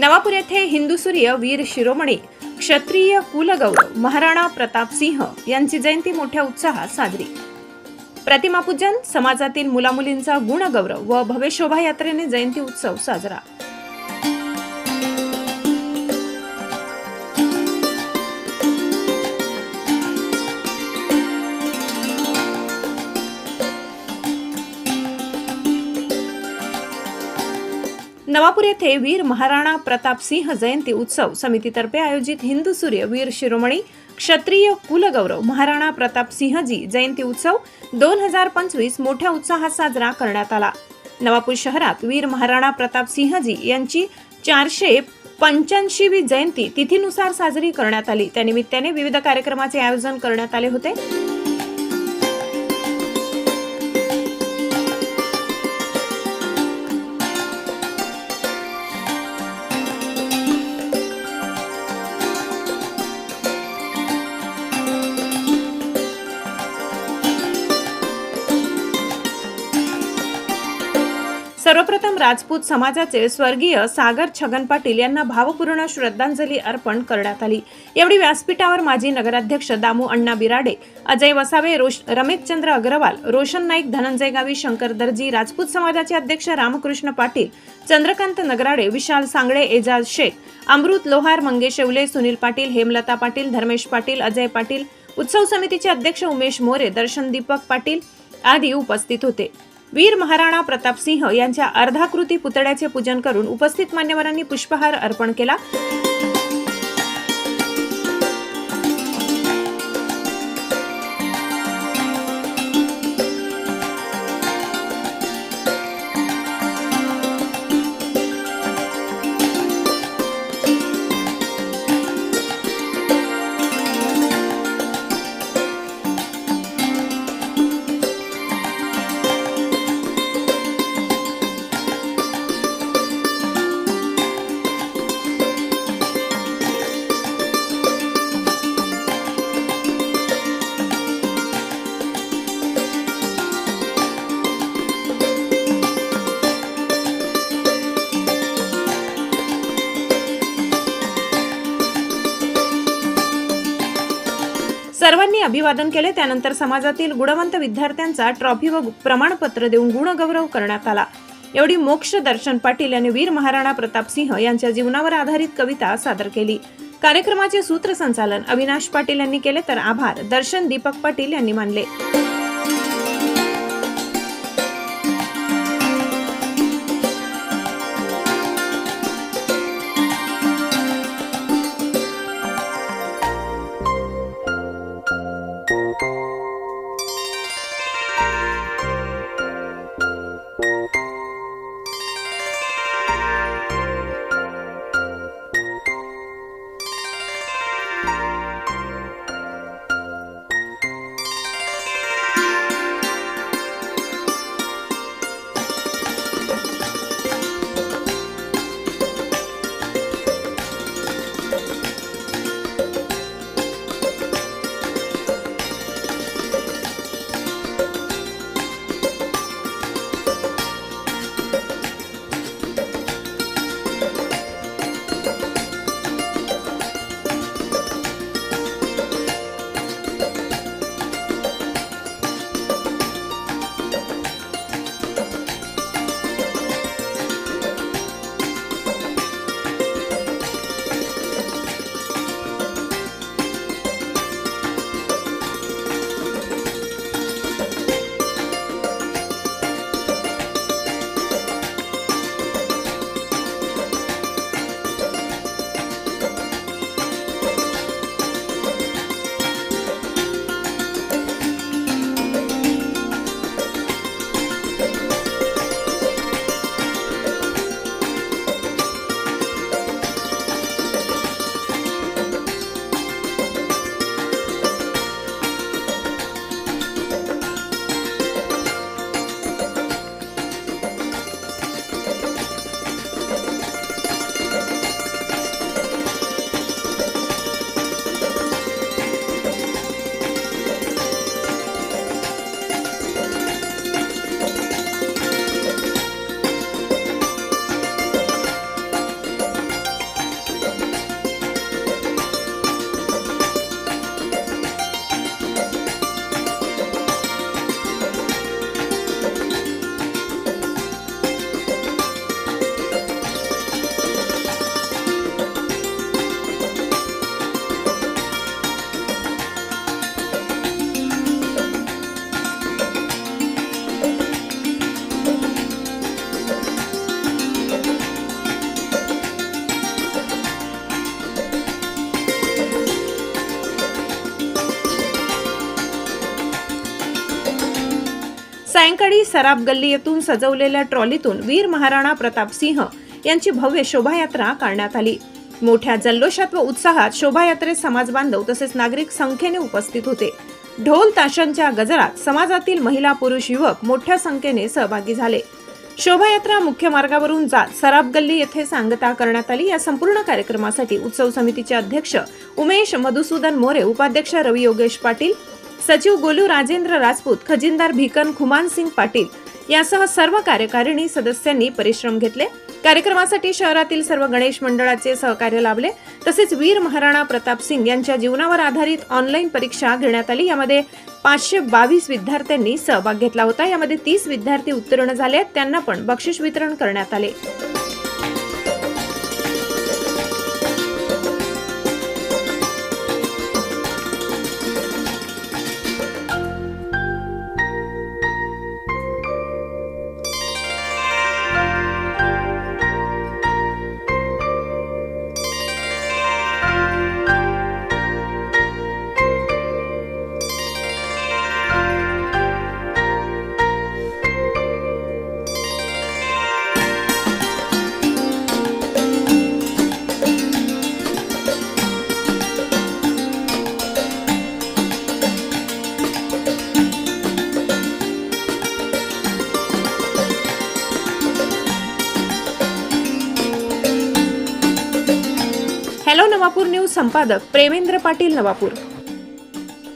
नवापूर येथे हिंदू सूर्य वीर शिरोमणी क्षत्रिय कुलगौरव महाराणा प्रताप सिंह यांची जयंती मोठ्या उत्साहात साजरी. प्रतिमापूजन समाजातील मुलामुलींचा गुणगौरव व भव्य शोभायात्रेने जयंती उत्सव साजरा. नवापूर येथे वीर महाराणा प्रताप सिंह जयंती उत्सव समितीतर्फे आयोजित हिंदू सूर्य वीर शिरोमणी क्षत्रिय कुलगौरव महाराणा प्रताप सिंहजी जयंती उत्सव दोन हजार पंचवीस मोठ्या उत्साहात साजरा करण्यात आला. नवापूर शहरात वीर महाराणा प्रताप सिंहजी यांची चारशे पंच्याऐंशीवी जयंती तिथीनुसार साजरी करण्यात आली. त्यानिमित्ताने विविध कार्यक्रमाचे आयोजन करण्यात आले होते. सर्वप्रथम राजपूत समाजाचे स्वर्गीय सागर छगन पाटील यांना भावपूर्ण श्रद्धांजली अर्पण करण्यात आली. यावेळी व्यासपीठावर माजी नगराध्यक्ष दामू अण्णा बिराडे अजय वसावे रोश रमेशचंद्र अग्रवाल रोशन नाईक धनंजय गावी शंकर दर्जी राजपूत समाजाचे अध्यक्ष रामकृष्ण पाटील चंद्रकांत नगराडे विशाल सांगळे एजाज शेख अमृत लोहार मंगेश येवले सुनील पाटील हेमलता पाटील धर्मेश पाटील अजय पाटील उत्सव समितीचे अध्यक्ष उमेश मोरे दर्शन दीपक पाटील आदी उपस्थित होते. वीर महाराणा प्रताप सिंह यांच्या अर्धाकृती पुतळ्याचे पूजन करून उपस्थित मान्यवरांनी पुष्पहार अर्पण केला. अभिवादन केले त्यानंतर समाजातील गुणवंत विद्यार्थ्यांचा ट्रॉफी व प्रमाणपत्र देऊन गुणगौरव करण्यात आला. एवढी मोक्ष दर्शन पाटील यांनी वीर महाराणा प्रताप सिंह यांच्या जीवनावर आधारित कविता सादर केली. कार्यक्रमाचे सूत्रसंचालन अविनाश पाटील यांनी केले तर आभार. दर्शन दीपक पाटील यांनी मानले. सायंकाळी सराब गल्ली येथून सजवलेल्या ट्रॉलीतून वीर महाराणा प्रताप सिंह यांची भव्य शोभायात्रा काढण्यात आली. मोठ्या जल्लोषात व उत्साहात शोभायात्रेत समाज बांधव तसेच नागरिक संख्येने उपस्थित होते. ढोल ताशांच्या गजरात समाजातील महिला पुरुष युवक मोठ्या संख्येने सहभागी झाले. शोभायात्रा मुख्य मार्गावरून जात सराब गल्ली येथे सांगता करण्यात आली. या संपूर्ण कार्यक्रमासाठी उत्सव समितीचे अध्यक्ष उमेश मधुसूदन मोरे उपाध्यक्ष रवी योगेश पाटील सचिव गोलू राजेंद्र राजपूत खजिनदार भिकन खुमान सिंग पाटील यासह सर्व कार्यकारिणी सदस्यांनी परिश्रम घेतले. कार्यक्रमासाठी शहरातील सर्व गणेश मंडळाचे सहकार्य लाभले. तसेच वीर महाराणा प्रताप सिंग यांच्या जीवनावर आधारित ऑनलाईन परीक्षा घेण्यात आली. यामध्ये पाचशे बावीस विद्यार्थ्यांनी सहभाग घेतला होता. यामध्ये तीस विद्यार्थी उत्तीर्ण झाले आहेत. त्यांना पण बक्षीस वितरण करण्यात आले. नवापूर न्यूज संपादक प्रेमेंद्र पाटील नवापूर.